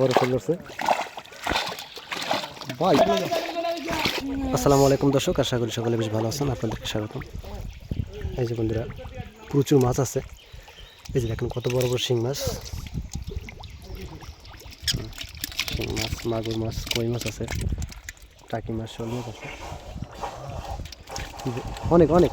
বড় ফুল ভাই, আসসালামু আলাইকুম দর্শক, আশা করি সকলে বেশ ভালো আছেন, আপনাদেরকে স্বাগতম। এই যে বন্ধুরা, প্রচুর মাছ আছে। এই যে দেখেন কত বড় বড় শিং মাছ। শিং মাছ, মাগুর মাছ, কই মাছ আছে, টাকি মাছ, শোল মাছ আছে। অনেক অনেক।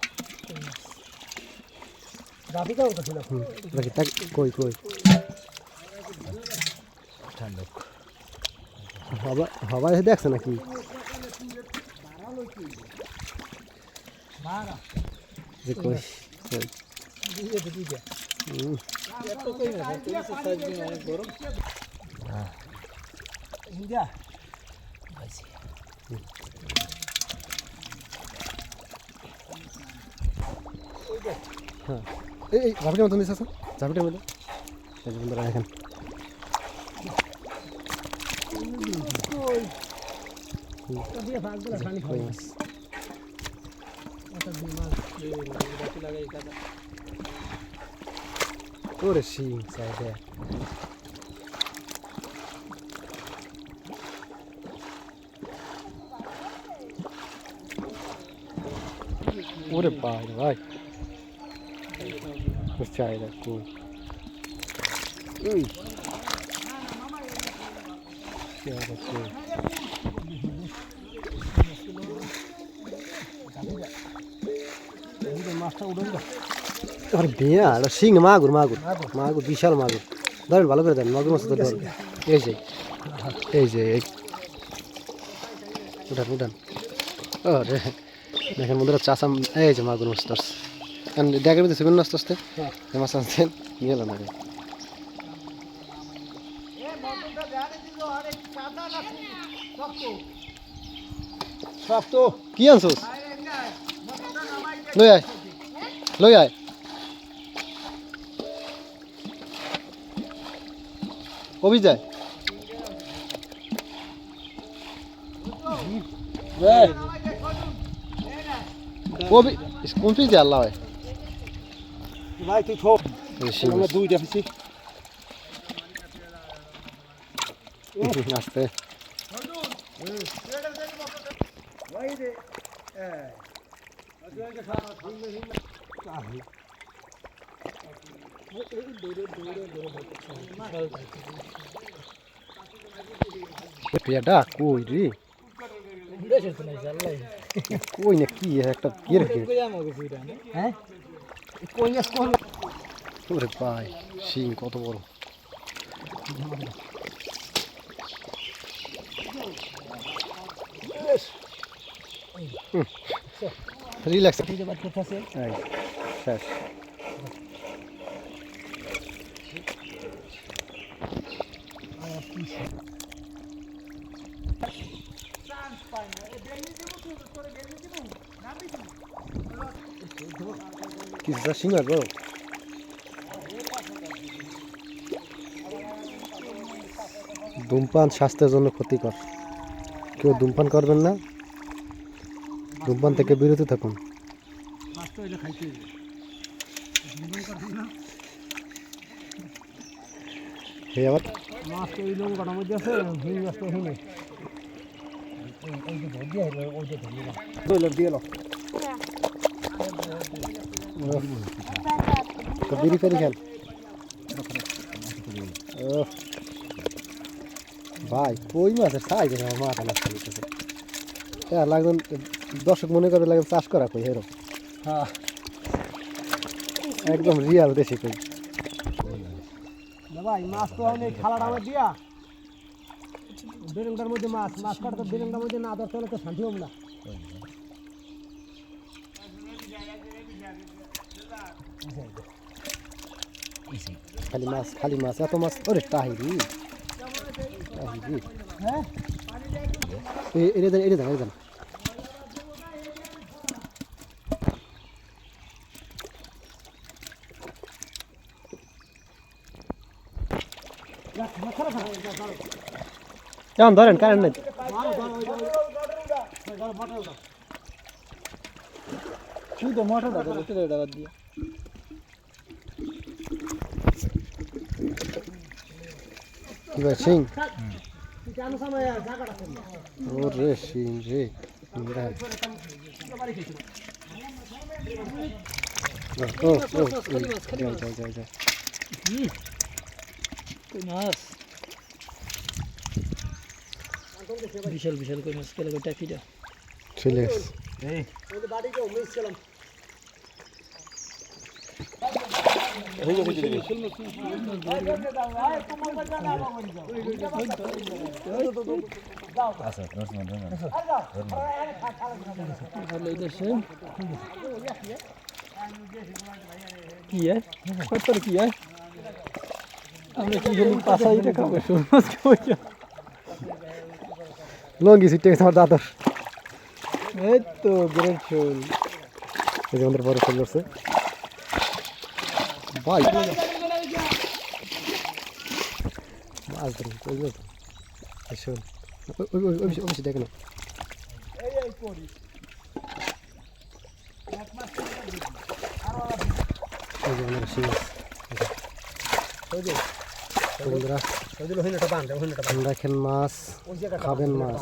যে আমাদের শিং মাছ ও হুম, এই দেখেন হুম হুম বাকি তাক কই কই? হবা হবা এসে দেখছে নাকি? যে কই কই? হুম, হ্যাঁ এই এই ঝাপিটার মতো নিচ্ছে আছে ঝাপিটার মধ্যে এই বন্ধুরা, দেখেন। ওরে শিং সাইডে ওরে ভাই ভাই। উই চাহিদা কই আরে বিয়া শিং মাগুর মাগুর মাগুর বিশাল মাগুর। ধরেন ভালো করে দেন মাগুর মাছ ধরেন। এই যে এই যে উঠান উঠান। ও রে দেখেন বন্ধুরা চাষা এই যে মাগুর মাছ ধরছে। ড্যাগের মধ্যে সেগুন আস্তে আস্তে এই মাছ আনছেন নিয়ে এলাম আগে কি? আনছোস? লই আয়। লই আয়। কবি যায় কবি কোন পিস আল্লাহ হয়? ভাই তুই শিং আমরা দুই দেখেছি আস্তে পেয়াটা কই রে কই না কি একটা কি রে হ্যাঁ ওরে ভাই শিং কত বড় রিল্যাক্স খুঁজে বাদ করতেছে এই শেষ কিছুটা বড় ধূমপান স্বাস্থ্যের জন্য ক্ষতিকর। কেউ ধূমপান করবেন না? ধূমপান থেকে বিরত থাকুন। হে আবার? দিয়ে যে তো বিড়ি ফেরি খেল। ভাই কই মাছের সাইজ আমার মাথা হইতেছে হ্যাঁ লাগবেন দর্শক মনে করে লাগবে চাষ করা কই হেরো? হ্যাঁ। একদম রিয়াল দেশি কই। ভাই মাছ তো অনেক খালার আমার দিয়া। বেরেঙ্গার মধ্যে মাছ মাছ কাটতে বেরেঙ্গার মধ্যে না ধরতে হলে তো শান্তি হবে না। খালি মাছ খালি মাছ এত মাছ ওরে তাহিরি। তাহিরি। হ্যাঁ এ- এটা দেন এটা দেন এটা দেন। যেমন ধরেন কারেন্ট নেই। তিরিশ দিয়ে কি ভাই সিং ওরে সিং রে ও ও ও যাও যাও যাও যাও কই মাছ বিশাল বিশাল কই মাছ কেলে কই টাকিটা এসছে ভালো দেশে কি কত কি আমরা কি খালি পাশাই খাব শোল মাছ লঙ্গি সিটে আমার দাদর এই তো গ্রেট শোল। এই যে আমাদের বড় চলে আসছে ভাই মাছ ধরুন কই মাছ শোন ওই ওই ওই ওই দেখে না দেখেন মাছ খাবেন মাছ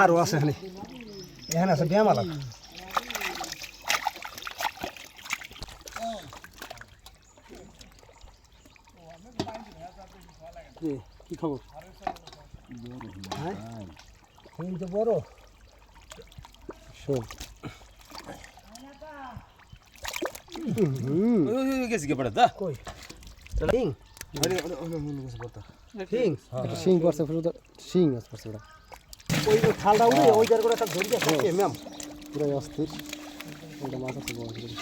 আরও আছে এখানে এখানে আছে ব্যায়ামালা কি খবর কিন্তু বড় শোন হুম গেছি কে পড়ে সিং পড়ছে পুরো সিং আছে পড়ছে ওটা ওই খালটা উড়ে ওই জায়গায় একটা ধরিয়া থাকে ম্যাম পুরো অস্থির ওটা মাথা খুব বড় করে।